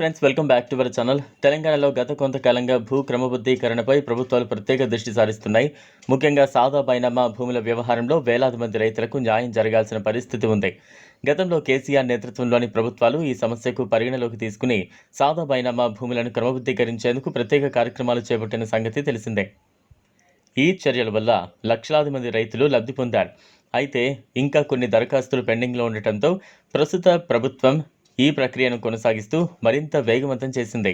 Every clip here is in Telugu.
Friends welcome back to our channel తెలంగాణలో గత కొంతకాలంగా భూ క్రమబద్ధీకరణపై ప్రభుత్వాలు ప్రత్యేక దృష్టి సారిస్తున్నాయి. ముఖ్యంగా సాదా బైనామా భూముల వ్యవహారంలో వేలాది మంది రైతులకు న్యాయం జరగాల్సిన పరిస్థితి ఉంది. గతంలో కేసీఆర్ నేతృత్వంలోని ప్రభుత్వాలు ఈ సమస్యకు పరిగణలోకి తీసుకుని సాదా బైనామా భూములను క్రమబద్ధీకరించేందుకు ప్రత్యేక కార్యక్రమాలు చేపట్టిన సంగతి తెలిసిందే. ఈ చర్యల వల్ల లక్షలాది మంది రైతులు లబ్ధి పొందారు. అయితే ఇంకా కొన్ని దరఖాస్తులు పెండింగ్లో ఉండటంతో ప్రస్తుత ప్రభుత్వం ఈ ప్రక్రియను కొనసాగిస్తూ మరింత వేగవంతం చేసింది.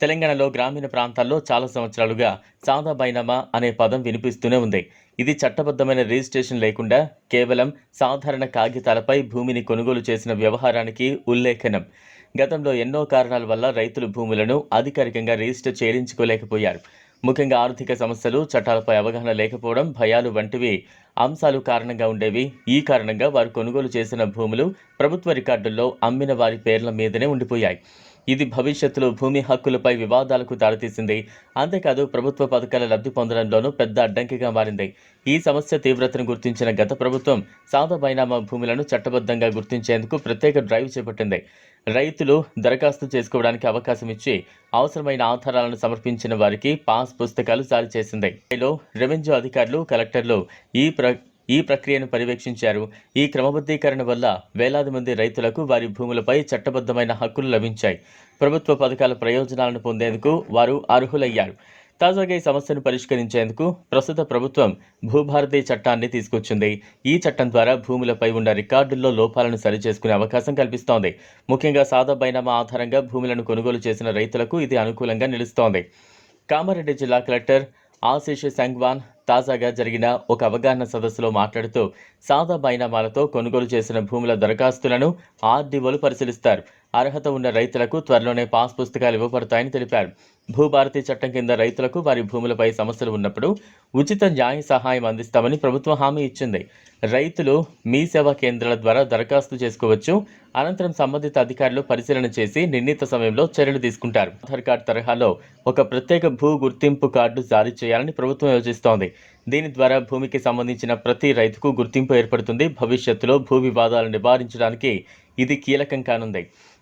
తెలంగాణలో గ్రామీణ ప్రాంతాల్లో చాలా సంవత్సరాలుగా సాదా బైనామా అనే పదం వినిపిస్తూనే ఉంది. ఇది చట్టబద్ధమైన రిజిస్ట్రేషన్ లేకుండా కేవలం సాధారణ కాగితాలపై భూమిని కొనుగోలు చేసిన వ్యవహారానికి ఉల్లేఖనం. గతంలో ఎన్నో కారణాల వల్ల రైతులు భూములను అధికారికంగా రిజిస్టర్ చేయించుకోలేకపోయారు. ముఖ్యంగా ఆర్థిక సమస్యలు చట్టాలపై అవగాహన లేకపోవడం భయాలు వంటివి అంశాలు కారణంగా ఉండేవి. ఈ కారణంగా వారు కొనుగోలు చేసిన భూములు ప్రభుత్వ రికార్డుల్లో అమ్మిన వారి పేర్ల మీదనే ఉండిపోయాయి. ఇది భవిష్యత్తులో భూమి హక్కులపై వివాదాలకు దారితీసింది. అంతేకాదు ప్రభుత్వ పథకాల లబ్ధి పొందడంలోనూ పెద్ద అడ్డంకిగా మారింది. ఈ సమస్య తీవ్రతను గుర్తించిన గత ప్రభుత్వం సాదా బైనామా భూములను చట్టబద్ధంగా గుర్తించేందుకు ప్రత్యేక డ్రైవ్ చేపట్టింది. రైతులు దరఖాస్తు చేసుకోవడానికి అవకాశం ఇచ్చి అవసరమైన ఆధారాలను సమర్పించిన వారికి పాస్ పుస్తకాలు జారీ చేసింది. ఇందులో రెవెన్యూ అధికారులు కలెక్టర్లు ఈ ప్ర ఈ ప్రక్రియను పర్యవేక్షించారు. ఈ క్రమబద్ధీకరణ వల్ల వేలాది మంది రైతులకు వారి భూములపై చట్టబద్ధమైన హక్కులు లభించాయి. ప్రభుత్వ పథకాల ప్రయోజనాలను పొందేందుకు వారు అర్హులయ్యారు. తాజాగా ఈ సమస్యను పరిష్కరించేందుకు ప్రస్తుత ప్రభుత్వం భూభారతి చట్టాన్ని తీసుకొచ్చింది. ఈ చట్టం ద్వారా భూములపై ఉన్న రికార్డుల్లో లోపాలను సరిచేసుకునే అవకాశం కల్పిస్తోంది. ముఖ్యంగా సాదా బైనామా ఆధారంగా భూములను కొనుగోలు చేసిన రైతులకు ఇది అనుకూలంగా నిలుస్తోంది. కామారెడ్డి జిల్లా కలెక్టర్ ఆశీష్ సంగ్వాన్ తాజాగా జరిగిన ఒక అవగాహన సదస్సులో మాట్లాడుతూ సాదా బైనామాలతో కొనుగోలు చేసిన భూముల దరఖాస్తులను ఆర్డీఓలు పరిశీలిస్తారు. అర్హత ఉన్న రైతులకు త్వరలోనే పాస్ పుస్తకాలు ఇవ్వబడతాయని తెలిపారు. భూభారతి చట్టం కింద రైతులకు వారి భూములపై సమస్యలు ఉన్నప్పుడు ఉచిత న్యాయ సహాయం అందిస్తామని ప్రభుత్వం హామీ ఇచ్చింది. రైతులు మీ సేవా కేంద్రాల ద్వారా దరఖాస్తు చేసుకోవచ్చు. అనంతరం సంబంధిత అధికారులు పరిశీలన చేసి నిర్ణీత సమయంలో చర్యలు తీసుకుంటారు. ఆధార్ కార్డు తరహాలో ఒక ప్రత్యేక భూ గుర్తింపు కార్డు జారీ చేయాలని ప్రభుత్వం యోచిస్తోంది. దీని ద్వారా భూమికి సంబంధించిన ప్రతి రైతుకు గుర్తింపు ఏర్పడుతుంది. భవిష్యత్తులో భూ వివాదాలు నివారించడానికి ఇది కీలకం కానుంది.